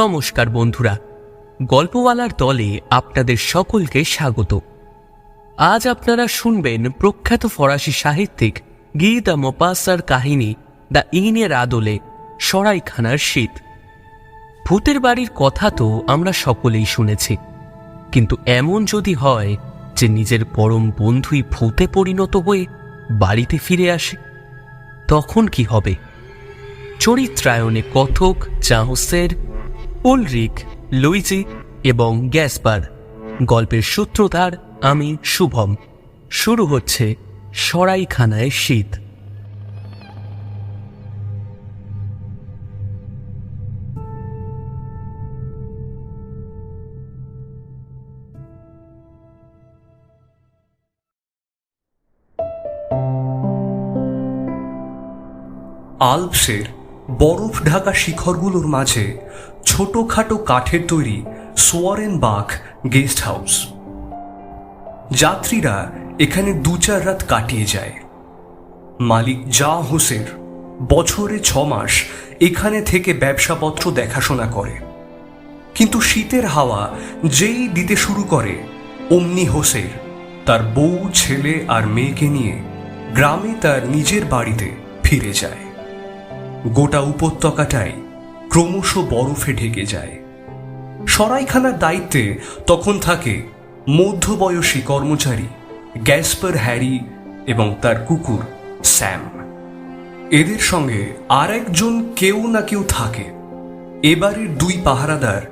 নমস্কার বন্ধুরা, গল্পওয়ালার দলে আপনাদের সকলকে স্বাগত। আজ আপনারা শুনবেন প্রখ্যাত ফরাসি সাহিত্যিক গীতা মোপাসার কাহিনী দ্য ইনের আদলে সরাইখানার শীত। ভূতের বাড়ির কথা তো আমরা সকলেই শুনেছি, কিন্তু এমন যদি হয় যে নিজের পরম বন্ধুই ভূতে পরিণত হয়ে বাড়িতে ফিরে আসে, তখন কি হবে? চরিত্রায়নে কথক চাহসের উলরিক লুইজি এবং গ্যাসপার। গল্পের সূত্রধার আমি শুভম। শুরু হচ্ছে সরাইখানায় শীত। আলপসের বরফ ঢাকা শিখরগুলোর মাঝে ছোটখাটো কাঠের তৈরি সোয়ারেন বাঘ গেস্ট হাউস। যাত্রীরা এখানে দু চার রাত কাটিয়ে যায়। মালিক জা হোসের বছরে ছ মাস এখানে থেকে ব্যবসাপত্র দেখাশোনা করে। কিন্তু শীতের হাওয়া যেই দিতে শুরু করে, অমনি হোসের তার বউ, ছেলে আর মেয়েকে নিয়ে গ্রামে তার নিজের বাড়িতে ফিরে যায়। গোটা উপত্যকাটাই ক্রমশ বরফে ঢেকে যায়। সরাইখানার দায়িত্বে তখন থাকে মধ্যবয়সী কর্মচারী গ্যাসপার হ্যারি এবং তার কুকুর স্যাম। এদের সঙ্গে আর একজন কেউ না কেউ থাকে। এবারের দুই পাহারাদার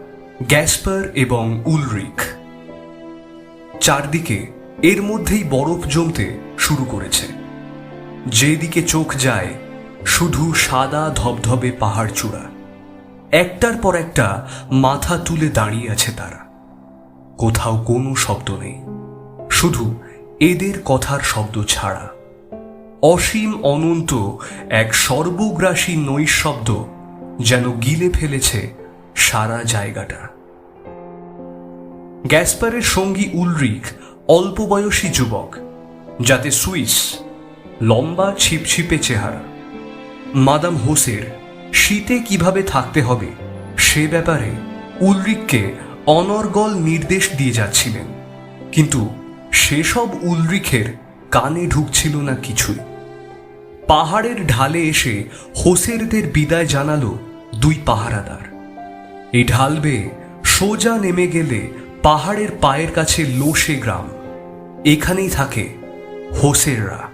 গ্যাসপার এবং উলরিক। চারদিকে এর মধ্যেই বরফ জমতে শুরু করেছে। যেদিকে চোখ যায় শুধু সাদা ধবধবে পাহাড় চূড়া। একটার পর একটা মাথা তুলে দাঁড়িয়ে আছে তারা। কোথাও কোনো শব্দ নেই। শুধু এদের কথার শব্দ ছাড়া। অসীম অনন্ত এক সর্বগ্রাসী নৈশব্দ যেন গিলে ফেলেছে সারা জায়গাটা। গ্যাসপারের সঙ্গী উলরিক অল্প বয়সী যুবক, যাতে সুইস লম্বা ছিপছিপে চেহারা। মাদাম হোসের, শীতে কীভাবে থাকতে হবে, সে ব্যাপারে উলরিককে অনর্গল নির্দেশ দিয়ে যাচ্ছিলেন। কিন্তু সেসব উলরিখের কানে ঢুকছিল না কিছুই। পাহাড়ের ঢালে এসে হোসেরদের বিদায় জানালো দুই পাহারাদার। এই ঢাল বেয়ে সোজা নেমে গেলে পাহাড়ের পায়ের কাছে লোসে গ্রাম। এখানেই থাকে হোসেররা।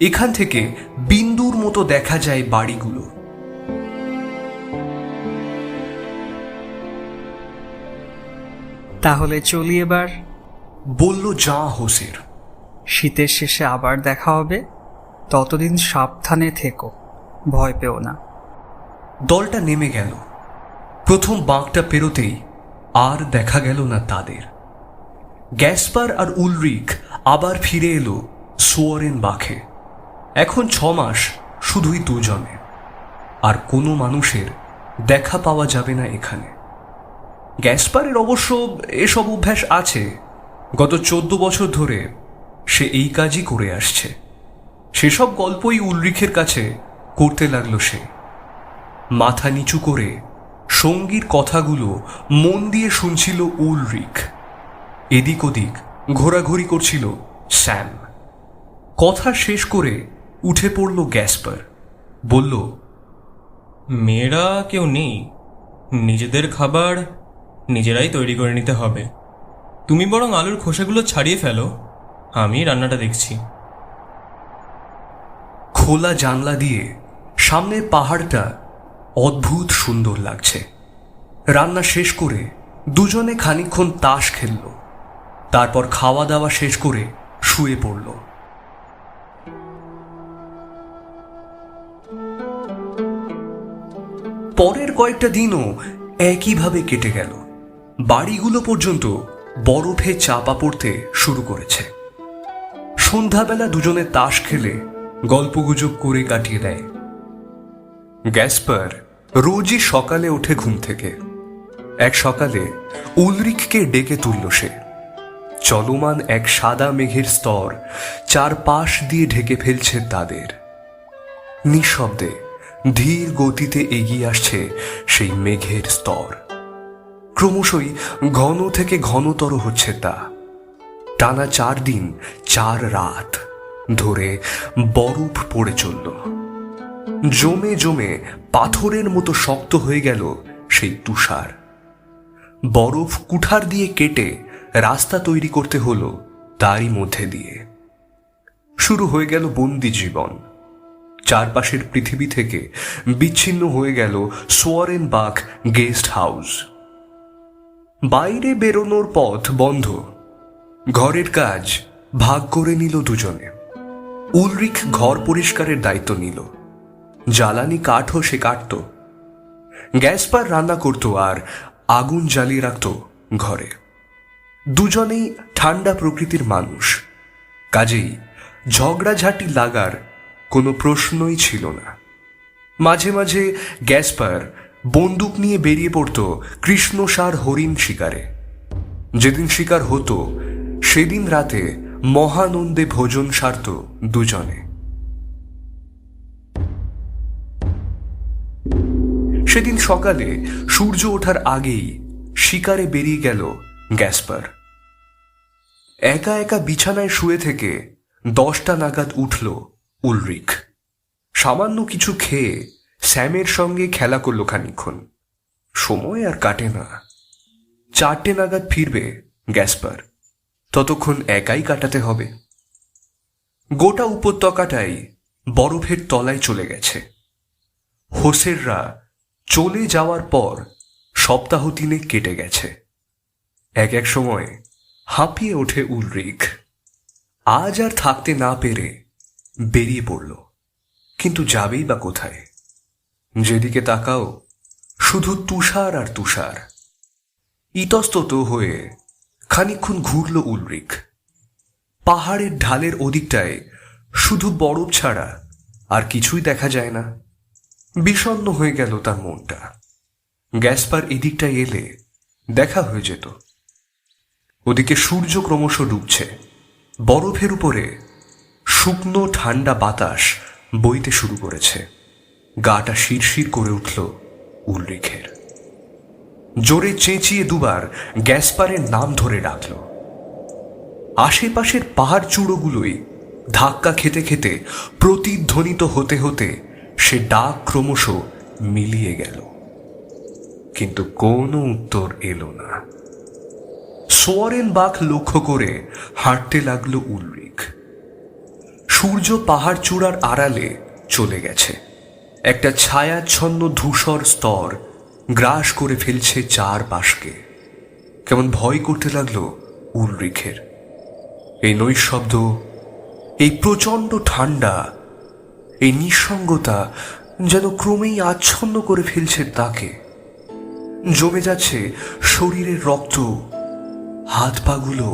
এখান থেকে বিন্দুর মতো দেখা যায় বাড়িগুলো। তাহলে চলি এবার। বলল যা হোসের। শীতের শেষে আবার দেখা হবে। ততদিন সাবধানে থেকো ভয় পেও না। দলটা নেমে গেল। প্রথম বাঁকটা পেরোতেই আর দেখা গেল না তাদের। গ্যাসপার আর উলরিক আবার ফিরে এলো সোয়ারেন বাখে এখন ছ মাস শুধুই দুজনে আর কোনো মানুষের দেখা পাওয়া যাবে না এখানে। গ্যাসপারের অবশ্য এসব অভ্যাস আছে। গত চোদ্দ বছর ধরে সে এই কাজই করে আসছে। সেসব গল্পই উলরিখের কাছে করতে লাগল সে। মাথা নিচু করে সঙ্গীর কথাগুলো মন দিয়ে শুনছিল উলরিক এদিক ওদিক ঘোরাঘুরি করছিল স্যাম। কথা শেষ করে উঠে পড়ল গ্যাসপার। বলল, মেয়েরা কেউ নেই। নিজেদের খাবার নিজেরাই তৈরি করে নিতে হবে। তুমি বরং আলুর খোসাগুলো ছাড়িয়ে ফেলো। আমি রান্নাটা দেখছি। খোলা জানলা দিয়ে সামনের পাহাড়টা অদ্ভুত সুন্দর লাগছে। রান্না শেষ করে দুজনে খানিকক্ষণ তাস খেলল। তারপর খাওয়া দাওয়া শেষ করে শুয়ে পড়ল। পরের কয়েকটা দিনও একইভাবে কেটে গেল। বাড়িগুলো পর্যন্ত বরফে চাপা পড়তে শুরু করেছে। সন্ধ্যাবেলা দুজনে তাস খেলে গল্পগুজব করে কাটিয়ে দেয়। গ্যাসপার রোজই সকালে ওঠে ঘুম থেকে। এক সকালে উলরিককে ডেকে তুলল সে। চলমান এক সাদা মেঘের স্তর চারপাশ দিয়ে ঢেকে ফেলছে তাদের। নিঃশব্দে ধীর গতিতে এগিয়ে আসছে সেই মেঘের স্তর। ক্রমশই ঘন থেকে ঘনতর হচ্ছে তা। টানা চার দিন, চার রাত ধরে বরফ পড়ে চলল। জমে জমে পাথরের মতো শক্ত হয়ে গেল সেই তুষার। বরফ কুঠার দিয়ে কেটে রাস্তা তৈরি করতে হলো তারই মধ্যে দিয়ে। শুরু হয়ে গেল বন্দি জীবন। চারপাশের পৃথিবী থেকে বিচ্ছিন্ন হয়ে গেল সোয়ারেনবাগ গেস্ট হাউস। বাইরে বেরোনোর পথ বন্ধ। ঘরের কাজ ভাগ করে নিল দুজনে। উলরিক ঘর পরিষ্কারের দায়িত্ব নিল। জ্বালানি কাঠও সে কাটত। গ্যাসপার রান্না করত আর আগুন জ্বালিয়ে রাখত ঘরে। দুজনেই ঠান্ডা প্রকৃতির মানুষ। কাজেই ঝগড়াঝাটি লাগার কোনো প্রশ্নই ছিল না। মাঝে মাঝে গ্যাসপার বন্দুক নিয়ে বেরিয়ে পড়ত কৃষ্ণসার হরিণ শিকারে। যেদিন শিকার হতো, সেদিন রাতে মহানন্দে ভোজন সারত দুজনে। সেদিন সকালে সূর্য ওঠার আগেই শিকারে বেরিয়ে গেল গ্যাসপার। একা একা বিছানায় শুয়ে থেকে দশটা নাগাদ উঠল উলরিক সামান্য কিছু খেয়ে স্যামের সঙ্গে খেলা করল খানিক্ষণ সময় আর কাটে না। চারটে নাগাদ ফিরবে গ্যাসপার। ততক্ষণ একাই কাটাতে হবে। গোটা উপত্যকাটাই বরফের তলায় চলে গেছে। হোসেররা চলে যাওয়ার পর সপ্তাহ তিনে কেটে গেছে। এক এক সময় হাঁপিয়ে ওঠে উলরিক আজ আর থাকতে না পেরে বেরিয়ে পড়ল। কিন্তু যাবেই বা কোথায়? যেদিকে তাকাও, শুধু তুষার আর তুষার। ইতস্তত হয়ে খানিক্ষণ ঘুরল উলরিক পাহাড়ের ঢালের ওদিকটায় শুধু বরফ ছাড়া আর কিছুই দেখা যায় না। বিষণ্ণ হয়ে গেল তার মনটা। গ্যাসপার এদিকটায় এলে দেখা হয়ে যেত। ওদিকে সূর্য ক্রমশ ডুবছে। বরফের উপরে শুকনো ঠান্ডা বাতাস বইতে শুরু করেছে। গাটা শিরশির করে উঠল উলরিখের। জোরে চেঁচিয়ে দুবার গ্যাসপারের নাম ধরে ডাকল। আশেপাশের পাহাড় চূড়োগুলোই ধাক্কা খেতে খেতে প্রতিধ্বনিত হতে হতে সে ডাক ক্রমশ মিলিয়ে গেল। কিন্তু কোনো উত্তর এলো না। সোয়ারেন বাঘ লক্ষ্য করে হাঁটতে লাগল উলরিক সূর্য পাহাড় চূড়ার আড়ালে চলে গেছে। একটা ছায়াচ্ছন্ন ধূসর স্তর গ্রাস করে ফেলছে চার পাশকে কেমন ভয় করতে লাগল উলরিখের। এই নৈশব্দ, এই প্রচণ্ড ঠান্ডা এই নিঃসঙ্গতা যেন ক্রমেই আচ্ছন্ন করে ফেলছে তাকে। জমে যাচ্ছে শরীরের রক্ত হাত পাগুলো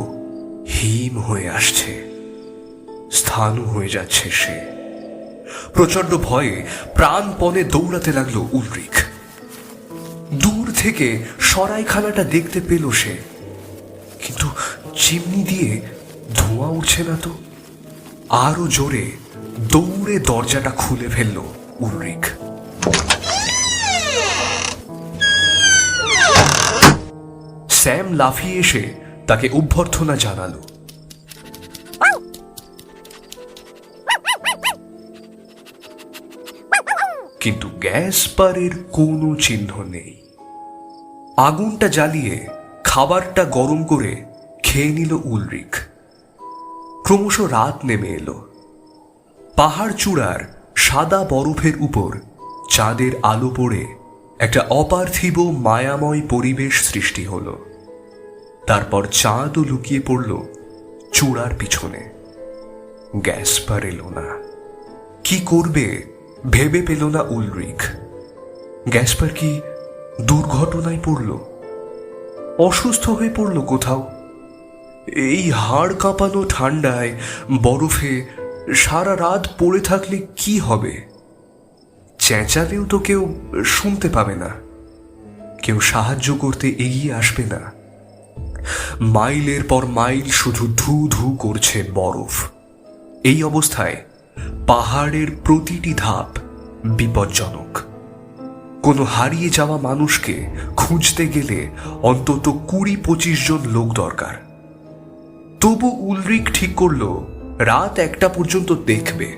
হিম হয়ে আসছে। স্থানু হয়ে যাচ্ছে সে। প্রচণ্ড ভয়ে প্রাণপণে দৌড়াতে লাগল উলরিক দূর থেকে সরাইখানাটা দেখতে পেল সে। কিন্তু চিমনি দিয়ে ধোঁয়া উঠছে না তো। আরও জোরে দৌড়ে দরজাটা খুলে ফেলল উলরিক স্যাম লাফিয়ে এসে তাকে অভ্যর্থনা জানালো। কিন্তু গ্যাস পারের কোনো চিহ্ন নেই। আগুনটা জ্বালিয়ে খাবারটা গরম করে খেয়ে নিল উলরিক ক্রমশ রাত নেমে এলো। পাহাড় চূড়ার সাদা বরফের উপর চাঁদের আলো পড়ে একটা অপার্থিব মায়াময় পরিবেশ সৃষ্টি হল। তারপর চাঁদও লুকিয়ে পড়ল চূড়ার পিছনে। গ্যাস পার এলো না। কি করবে ভেবে পেল না উলরিক গ্যাসপার কি দুর্ঘটনায় পড়ল? অসুস্থ হয়ে পড়ল কোথাও? এই হাড় কাঁপানো ঠান্ডায় বরফে সারা রাত পড়ে থাকলে কি হবে? চেঁচালেও তো কেউ শুনতে পাবে না। কেউ সাহায্য করতে এগিয়ে আসবে না। মাইলের পর মাইল শুধু ধু ধু করছে বরফ। এই অবস্থায় পাহাড়ের প্রতিটি ধাপ বিপজ্জনক। কোনো হারিয়ে যাওয়া মানুষকে খুঁজতে গেলে অন্তত কুড়ি পঁচিশ জন লোক দরকার। তবু উলরিক ঠিক করল, রাত একটা পর্যন্ত দেখবে।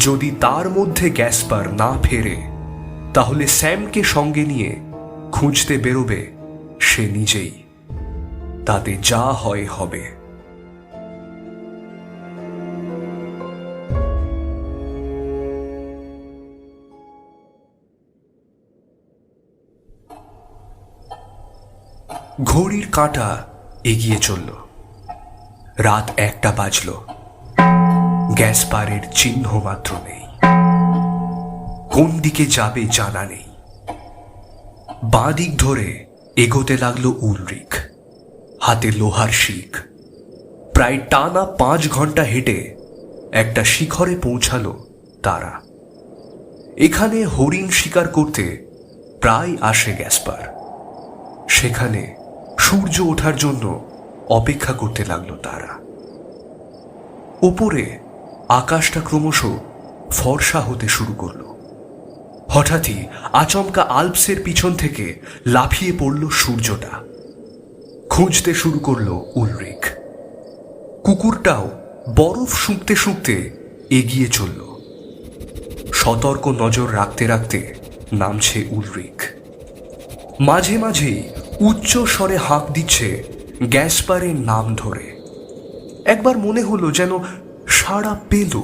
যদি তার মধ্যে গ্যাসপার না ফেরে, তাহলে স্যামকে সঙ্গে নিয়ে খুঁজতে বেরোবে সে নিজেই। তাতে যা হয় হবে। ঘড়ির কাঁটা এগিয়ে চলল। রাত একটা বাজল। গ্যাস পারের চিহ্ন মাত্র নেই। কোন দিকে যাবে জানা নেই। বাঁ দিক ধরে এগোতে লাগল উলরিক। হাতে লোহার শিখ প্রায় টানা পাঁচ ঘণ্টা হেঁটে একটা শিখরে পৌঁছালো তারা। এখানে হরিণ শিকার করতে প্রায় আসে গ্যাসপার। সেখানে সূর্য ওঠার জন্য অপেক্ষা করতে লাগল তারা। ওপরে আকাশটা ক্রমশ ফর্সা হতে শুরু করল। হঠাৎই আচমকা আলপসের পিছন থেকে লাফিয়ে পড়ল সূর্যটা। খুঁজতে শুরু করল উলরিক। কুকুরটাও বরফ শুঁকতে শুঁকতে এগিয়ে চলল। সতর্ক নজর রাখতে রাখতে নামছে উলরিক। মাঝে মাঝেই উচ্চ স্বরে হাঁক দিচ্ছে গ্যাসপারের নাম ধরে। একবার মনে হলো যেন সাড়া পেল।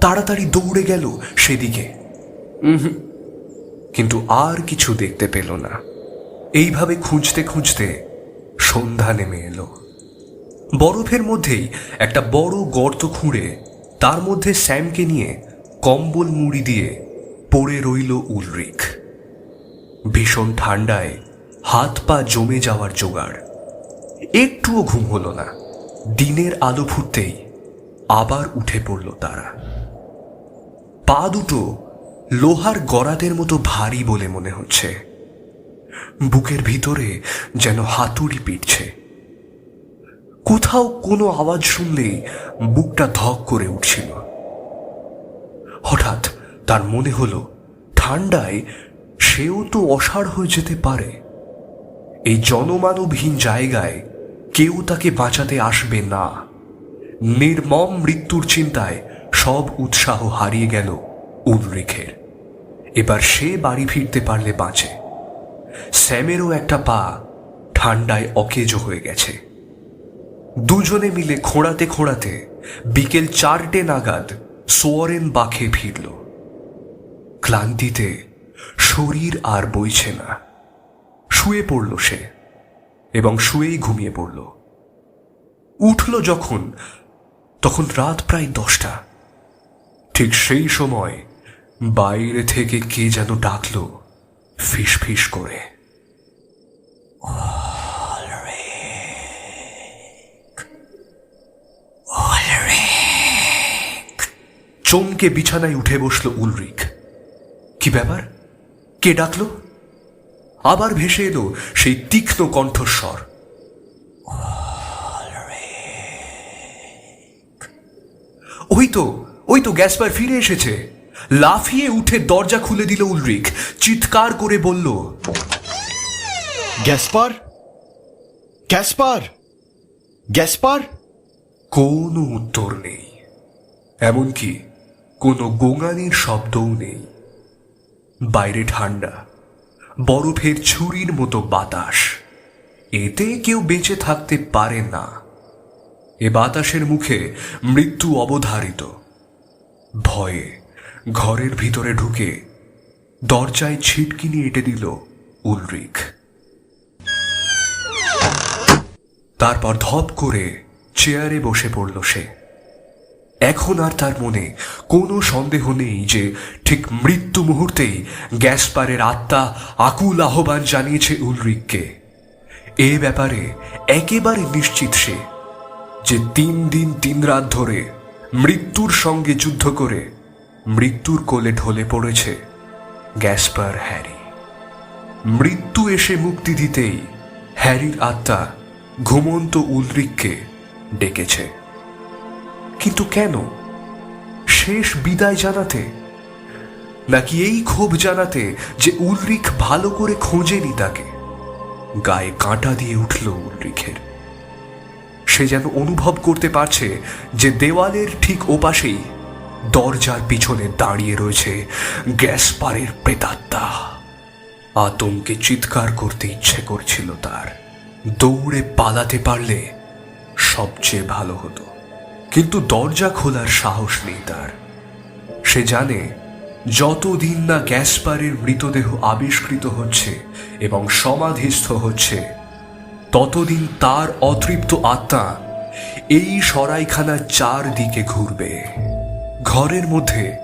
তাড়াতাড়ি দৌড়ে গেল সেদিকে। কিন্তু আর কিছু দেখতে পেল না। এইভাবে খুঁজতে খুঁজতে সন্ধ্যা নেমে এলো। বরফের মধ্যেই একটা বড় গর্ত খুঁড়ে তার মধ্যে স্যামকে নিয়ে কম্বল মুড়ি দিয়ে পড়ে রইল উলরিক ভীষণ ঠান্ডায় হাত পা জমে যাওয়ার জোগাড়। একটুও ঘুম হলো না। দিনের আলো ফুটতেই আবার উঠে পড়ল তারা। পা দুটো লোহার গড়াদের মতো ভারী বলে মনে হচ্ছে। বুকের ভিতরে যেন হাতুড়ি পিটছে। কোথাও কোনো আওয়াজ শুনলেই বুকটা ধক করে উঠছিল। হঠাৎ তার মনে হলো, ঠান্ডায় সেও তো অসাড় হয়ে যেতে পারে। এই জনমানবহীন জায়গায় কেউ তাকে বাঁচাতে আসবে না। নির্মম মৃত্যুর চিন্তায় সব উৎসাহ হারিয়ে গেল উলরিখের। এবার সে বাড়ি ফিরতে পারলে বাঁচে। স্যামেরও একটা পা ঠান্ডায় অকেজো হয়ে গেছে। দুজনে মিলে খোঁড়াতে খোঁড়াতে বিকেল চারটে নাগাদ সোয়ারেন বাখে ফিরল। ক্লান্তিতে শরীর আর বইছে না। শুয়ে পড়ল সে এবং শুয়েই ঘুমিয়ে পড়ল। উঠল যখন তখন রাত প্রায় দশটা। ঠিক সেই সময় বাইরে থেকে কে যেন ডাকলো ফিস ফিস করে চমকে বিছানায় উঠে বসল উলরিক। কি ব্যাপার? কে ডাকলো? আবার ভেসে এলো সেই তীক্ষ্ণ কণ্ঠস্বর। ওই তো ওই তো গ্যাসপার ফিরে এসেছে। লাফিয়ে উঠে দরজা খুলে দিল উলরিক। চিৎকার করে বলল গ্যাসপার? গ্যাসপার? গ্যাসপার? কোনো উত্তর নেই। এমনকি কোনো গোঙানির শব্দও নেই। বাইরে ঠান্ডা। বরফের ছুরির মতো বাতাস। এতে কেউ বেঁচে থাকতে পারে না। এ বাতাসের মুখে মৃত্যু অবধারিত। ভয়ে ঘরের ভিতরে ঢুকে দরজায় ছিটকিনি এঁটে দিল উলরিক। তারপর ধপ করে চেয়ারে বসে পড়ল সে। এখন আর তার মনে কোনো সন্দেহ নেই যে ঠিক মৃত্যু মুহূর্তেই গ্যাসপারের আত্মা আকুল আহ্বান জানিয়েছে উলরিককে। এ ব্যাপারে একেবারে নিশ্চিত সে যে তিন দিন তিন রাত ধরে মৃত্যুর সঙ্গে যুদ্ধ করে মৃত্যুর কোলে ঢলে পড়েছে গ্যাসপার হ্যারি। মৃত্যু এসে মুক্তি দিতেই হ্যারির আত্মা ঘুমন্ত উলরিককে ডেকেছে। কিন্তু কেন? শেষ বিদায় জানাতে? নাকি এই ক্ষোভ জানাতে যে উলরিখ ভালো করে খোঁজেনি তাকে? গায়ে কাঁটা দিয়ে উঠল উলরিখের। সে যেন অনুভব করতে পারছে যে দেওয়ালের ঠিক ওপাশেই দরজার পিছনে দাঁড়িয়ে রয়েছে গ্যাসপারের প্রেতাত্মা। আতঙ্কে চিৎকার করতে ইচ্ছে করছিল তার। দৌড়ে পালাতে পারলে সবচেয়ে ভালো হতো। কিন্তু দরজা খোলার সাহস নেই তার। সে জানে, যতদিন না গ্যাসপারের মৃতদেহ আবিষ্কৃত হচ্ছে এবং সমাধিস্থ হচ্ছে, ততদিন তার অতৃপ্ত আত্মা এই সরাইখানার চারদিকে ঘুরবে। ঘরের মধ্যে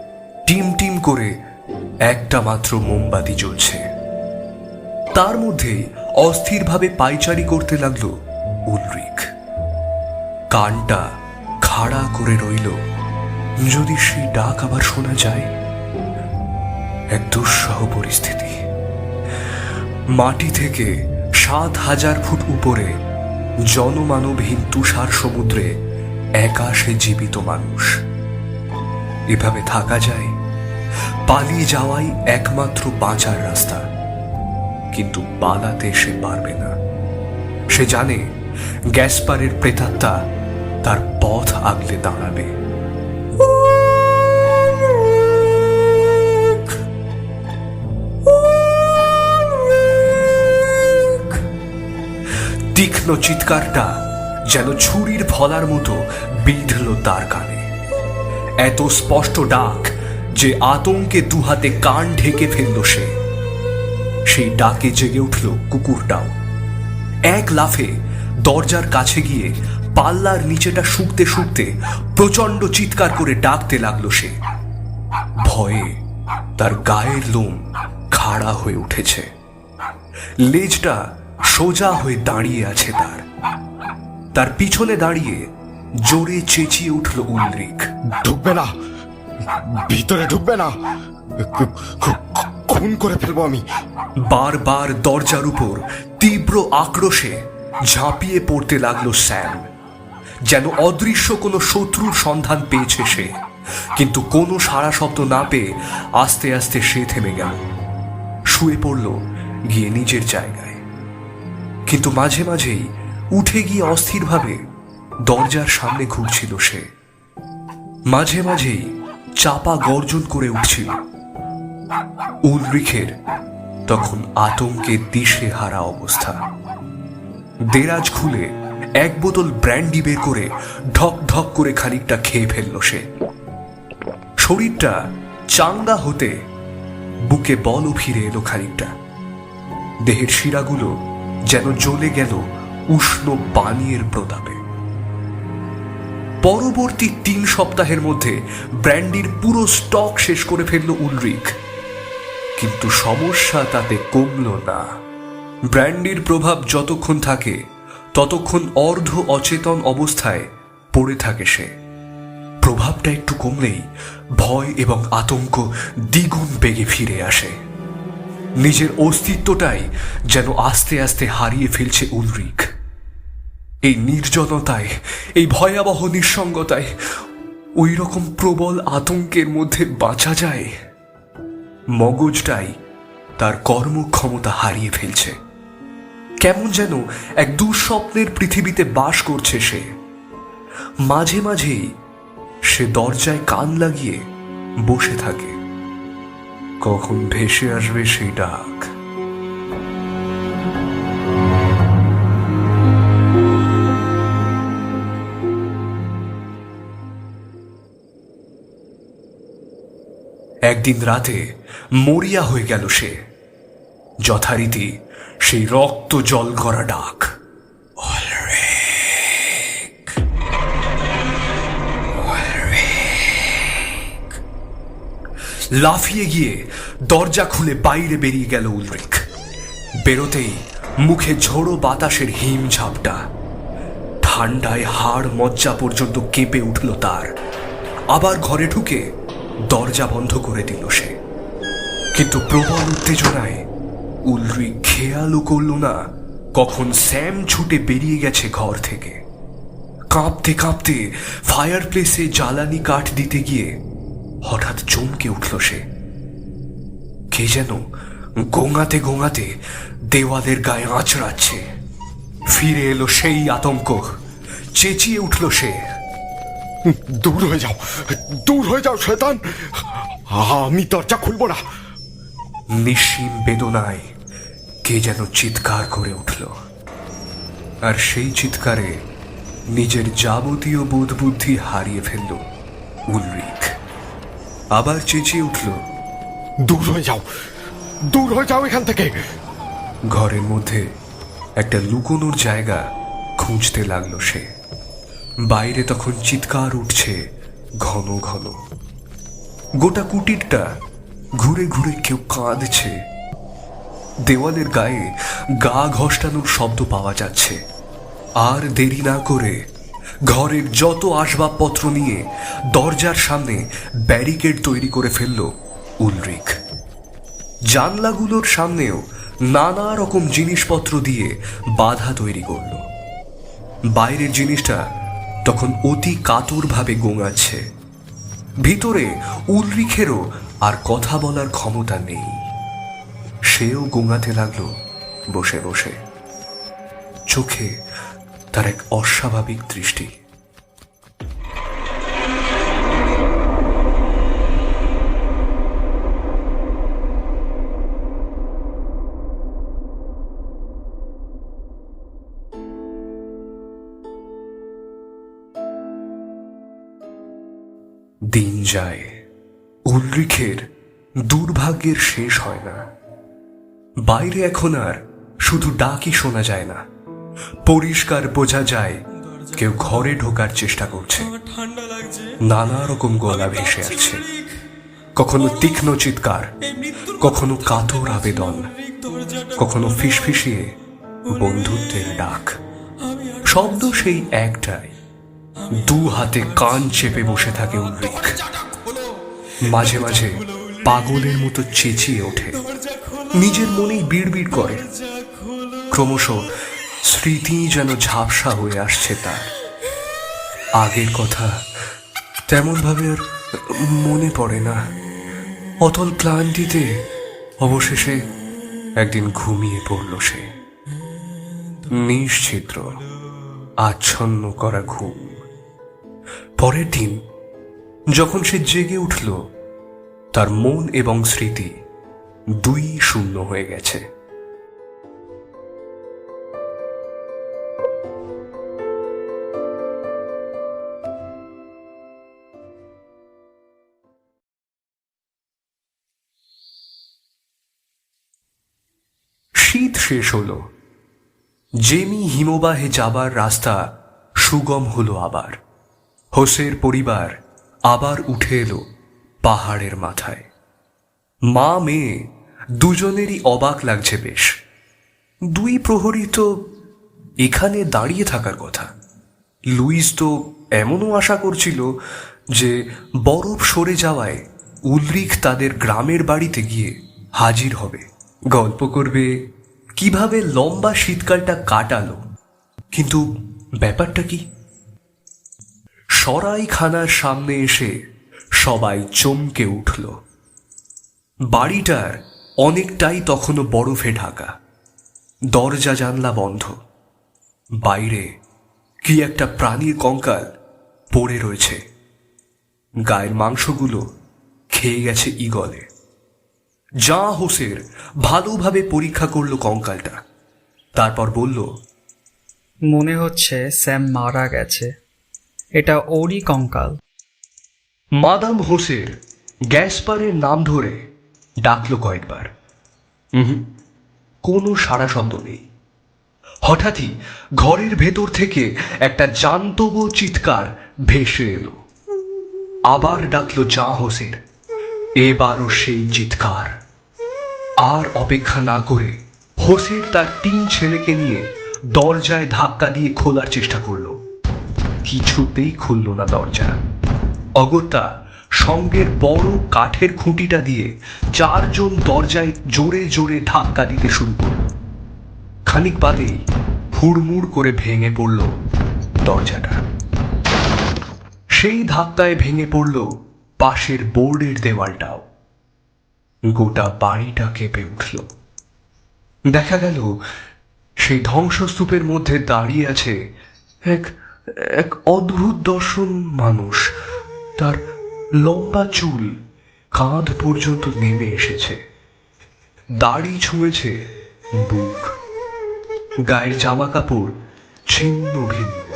টিম টিম করে একটা মাত্র মোমবাতি জ্বলছে। তার মধ্যে অস্থিরভাবে পাইচারি করতে লাগল উলরিক। কানটা খাড়া করে রইল। যদি সেই ডাক আবার শোনা যায়, এক দুঃসহ পরিস্থিতি। মাটি থেকে সাত হাজার ফুট উপরে জনমানবহীন তুষার সমুদ্রে একা সে জীবিত মানুষ। এভাবে থাকা যায়, পালিয়ে যাওয়াই একমাত্র বাঁচার রাস্তা। কিন্তু পালাতে সে পারবে না। সে জানে গ্যাসপারের প্রেতাত্মা তার পথ আগলে দাঁড়াবে। তীক্ষ্ণ চিৎকারটা যেন ছুরির ফলার মতো বিঁধল তার কানে। এত স্পষ্ট ডাক যে আতঙ্কে দুহাতে কান ঢেকে ফেলল সে। সেই ডাকে জেগে উঠল কুকুরটাও। এক লাফে দরজার কাছে গিয়ে পাল্লার নিচেটা শুকতে শুকতে প্রচণ্ড চিৎকার করে ডাকতে লাগল সে। ভয়ে তার গায়ের লোম খাড়া হয়ে উঠেছে। লেজটা সোজা হয়ে দাঁড়িয়ে আছে তার। তার পিছনে দাঁড়িয়ে জোরে চেঁচিয়ে উঠল উলরিক ঢুকবে না। ভিতরে ঢুকবে না। খুন করে ফেলব আমি। বারবার দরজার উপর তীব্র আক্রোশে ঝাঁপিয়ে পড়তে লাগল স্যাম। যেন অদৃশ্য কোনো শত্রুর সন্ধান পেয়েছে সে। কিন্তু কোনো সারা শব্দ না পেয়ে আস্তে আস্তে সে থেমে গেল। শুয়ে পড়ল গিয়ে নিজের জায়গায়। কিন্তু মাঝে মাঝেই উঠে গিয়ে অস্থিরভাবে দরজার সামনে ঘুরছিল সে। মাঝে মাঝেই চাপা গর্জন করে উঠছিল। উলরিখের তখন আতঙ্কে দিশে হারা অবস্থা। দেরাজ খুলে এক বোতল ব্র্যান্ডি বের করে ঢক ঢক করে খানিকটা খেয়ে ফেলল সে। শরীরটা চাঙ্গা হতে বুকে বলও ফিরে এলো খানিকটা। দেহের শিরাগুলো যেন জ্বলে গেল উষ্ণ পানীয়ের প্রতাপে। পরবর্তী তিন সপ্তাহের মধ্যে ব্র্যান্ডির পুরো স্টক শেষ করে ফেলল উলরিক। কিন্তু সমস্যা তাতে কমল না। ব্র্যান্ডির প্রভাব যতক্ষণ থাকে ততক্ষণ অর্ধ অচেতন অবস্থায় পড়ে থাকে সে। প্রভাবটা একটু কমলেই ভয় এবং আতঙ্ক দ্বিগুণ বেগে ফিরে আসে। নিজের অস্তিত্বটাই যেন আস্তে আস্তে হারিয়ে ফেলছে উলরিক এই নির্জনতায়, এই ভয়াবহ নিঃসঙ্গতায় ওই রকম প্রবল আতঙ্কের মধ্যে বাঁচা যায়, মগজটাই তার কর্মক্ষমতা হারিয়ে ফেলছে। কেমন যেন এক দুঃস্বপ্নের পৃথিবীতে বাস করছে সে। মাঝে মাঝেই সে দরজায় কান লাগিয়ে বসে থাকে। কখন ভেসে আসবে সেই ডাক? একদিন রাতে মরিয়া হয়ে গেল সে। যথারীতি সেই রক্ত জল করা ডাক। লাফিয়ে গিয়ে দরজা খুলে বাইরে বেরিয়ে গেল উলরিক। বেরোতেই মুখে ঝোড়ো বাতাসের হিম ঝাপটা ঠান্ডায় হাড় মজ্জা পর্যন্ত কেঁপে উঠল তার। আবার ঘরে ঢুকে দরজা বন্ধ করে দিল সে। কিন্তু প্রবল উত্তেজনায় উলরি খেয়ালও করল না। কখন স্যাম ছুটে বেরিয়ে গেছে ঘর থেকে। কাঁপতে কাঁপতে ফায়ার প্লেসে জ্বালানি কাঠ দিতে গিয়ে হঠাৎ চমকে উঠল সে। কে যেন গোঙাতে গোঙাতে দেওয়ালের গায়ে আঁচড়াচ্ছে। ফিরে এলো সেই আতঙ্ক। চেঁচিয়ে উঠল সে। দূর হয়ে যাও, দূর হয়ে যাও, শয়তান! আমি দরজা খুলবো না। নিঃসীম বেদনায় কে যেন চিৎকার করে উঠল। আর সেই চিৎকারে নিজের যাবতীয় বোধ বুদ্ধি হারিয়ে ফেলল উলরিক। আবার চেঁচিয়ে উঠল দূর হয়ে যাও দূর হয়ে যাও এখান থেকে। ঘরের মধ্যে একটা লুকোনোর জায়গা খুঁজতে লাগল সে। বাইরে তখন চিৎকার উঠছে ঘন ঘন। গোটা কুটিরটা ঘুরে ঘুরে কেউ কাঁদছে। দেওয়ালের গায়ে গা ঘষ্টানোর শব্দ পাওয়া যাচ্ছে। আর দেরি না করে ঘরের যত আসবাবপত্র নিয়ে দরজার সামনে ব্যারিকেড তৈরি করে ফেলল উলরিক। জানলাগুলোর সামনেও নানা রকম জিনিসপত্র দিয়ে বাধা তৈরি করল। বাইরের জিনিসটা তখন অতি কাতরভাবে গোঙাচ্ছে। ভিতরে উলরিখেরও আর কথা বলার ক্ষমতা নেই। সেও গোঙাতে লাগল বসে বসে। চোখে তার এক অস্বাভাবিক দৃষ্টি। দিন যায়। উলরিখের দুর্ভাগ্যের শেষ হয় না। বাইরে এখন আর শুধু ডাকই শোনা যায় না। পরিষ্কার বোঝা যায় কেউ ঘরে ঢোকার চেষ্টা করছে। নানা রকম গলা ভেসে আসছে। কখনো তীক্ষ্ণ চিৎকার, কখনো কাতর আবেদন, কখনো ফিসফিসিয়ে বন্ধুত্বের ডাক। শব্দ সেই একটাই। দু হাতে কান চেপে বসে থাকে উল্লেখ মাঝে মাঝে পাগলের মতো চেঁচিয়ে ওঠে। নিজের মনেই বিড়বিড় করে। ক্রমশ স্মৃতি যেন ঝাপসা হয়ে আসছে তার। আগের কথা তেমনভাবে আর মনে পড়ে না। অতল ক্লান্তিতে অবশেষে একদিন ঘুমিয়ে পড়ল সে। নিশ্চিত্র, আচ্ছন্ন করা ঘুম। পরের দিন যখন সে জেগে উঠল, তার মন এবং স্মৃতি দুই শূন্য হয়ে গেছে। শীত শেষ হলো। জেমি হিমবাহে যাবার রাস্তা সুগম হলো আবার। হোসের পরিবার আবার উঠে এলো পাহাড়ের মাথায়। মা মেয়ে দুজনেরই অবাক লাগছে বেশ। দুই প্রহরী তো এখানে দাঁড়িয়ে থাকার কথা। লুইস তো এমনও আশা করছিল যে বরফ সরে যাওয়ায় উলরিক তাদের গ্রামের বাড়িতে গিয়ে হাজির হবে। গল্প করবে, কীভাবে লম্বা শীতকালটা কাটালো। কিন্তু ব্যাপারটা কি? সরাইখানার সামনে এসে সবাই চমকে উঠল। বাড়িটার অনেকটাই তখনও বরফে ঢাকা। দরজা জানলা বন্ধ। বাইরে কি একটা প্রাণীর কঙ্কাল পড়ে রয়েছে। গায়ের মাংসগুলো খেয়ে গেছে ইগলে যা হোসের ভালোভাবে পরীক্ষা করল কঙ্কালটা। তারপর বলল, মনে হচ্ছে স্যাম মারা গেছে। এটা ওরই কঙ্কাল। মাদাম হোসের গ্যাসপারের নাম ধরে ডাকলো কয়েকবার। কোনো সাড়া শব্দ নেই। হঠাৎই ঘরের ভেতর থেকে একটা জান্তব চিৎকার ভেসে এলো। আবার ডাকলো জা হোসের। এবারও সেই চিৎকার। আর অপেক্ষা না করে হোসের তার তিন ছেলেকে নিয়ে দরজায় ধাক্কা দিয়ে খোলার চেষ্টা করল। কিছুতেই খুলল না দরজা। অগত্যা সঙ্গের বড় কাঠের খুঁটিটা দিয়ে চারজন দরজায় জোরে জোরে ধাক্কা দিতে শুরু করল। খানিক বাদেই হুড়মুড় করে ভেঙে পড়ল দরজাটা। সেই ধাক্কায় ভেঙে পড়ল পাশের বোর্ডের দেওয়ালটাও। গোটা বাড়িটা কেঁপে উঠল। দেখা গেল, সেই ধ্বংসস্তূপের মধ্যে দাঁড়িয়ে আছে এক এক অদ্ভুত দর্শন মানুষ। তার লম্বা চুল কাঁধ পর্যন্ত নেমে এসেছে। দাড়ি ছুঁয়েছে বুক। গায়ের জামা কাপড় ছিন্ন ভিন্ন।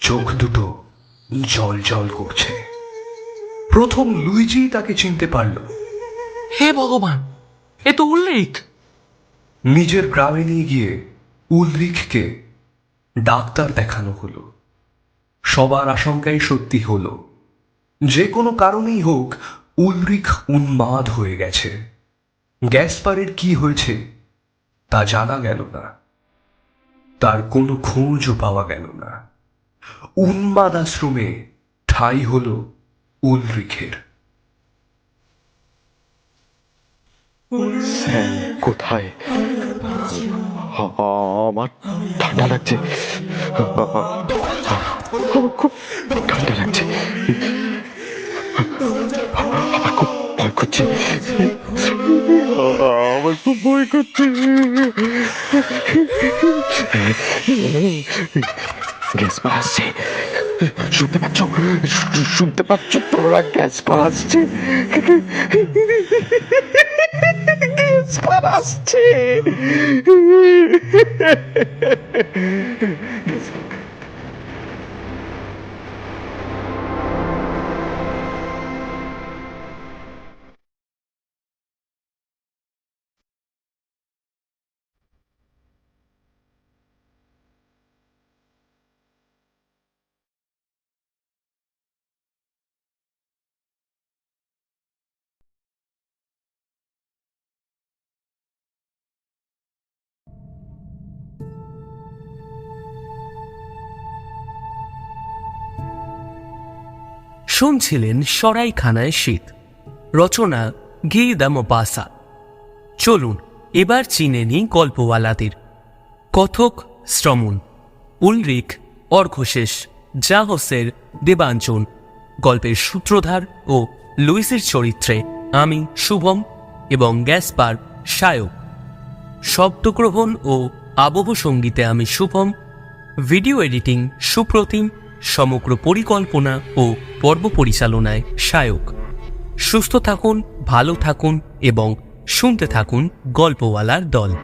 চোখ দুটো জল জল করছে। প্রথম লুইজি তাকে চিনতে পারল। হে ভগবান এ তো উল্লেখ। নিজের গ্রামে নিয়ে গিয়ে উলরিখকে ডাক্তার দেখানো হলো। সবার আশঙ্কাই সত্যি হলো। যে কোনো কারণেই হোক, উলরিখ উন্মাদ হয়ে গেছে। গ্যাসপারের কি হয়েছে, তা জানা গেল না। তার কোনো খোঁজও পাওয়া গেল না। উন্মাদ আশ্রমে ঠাই হলো উলরিখের। স্যার কোথায় আ- আমার ঠান্ডা লাগছে আমার খুব ঠান্ডা লাগছে আমার খুব ভয় করছে আমার খুব ভয় করছে গ্যাস পা আসছে শুনতে পাচ্ছ শু- শুনতে পাচ্ছ তোরা গ্যাস পা আসছে গ্যাস পা আসছে শুনছিলেন সরাইখানায় শীত। রচনা গিদা মোপাসা। চলুন, এবার চিনে নিই গল্পওয়ালাদের কথক শ্রমণ উলরিক অর্ঘশেষ জাহসের দেবাঞ্চন, গল্পের সূত্রধার ও লুইসের চরিত্রে আমি, শুভম, এবং গ্যাসপার সায়ক শব্দগ্রহণ ও আবহ সঙ্গীতে আমি শুভম, ভিডিও এডিটিং সুপ্রতিম সমগ্র পরিকল্পনা ও পর্ব পরিচালনায় সায়ক। সুস্থ থাকুন, ভালো থাকুন এবং শুনতে থাকুন গল্পওয়ালার দল।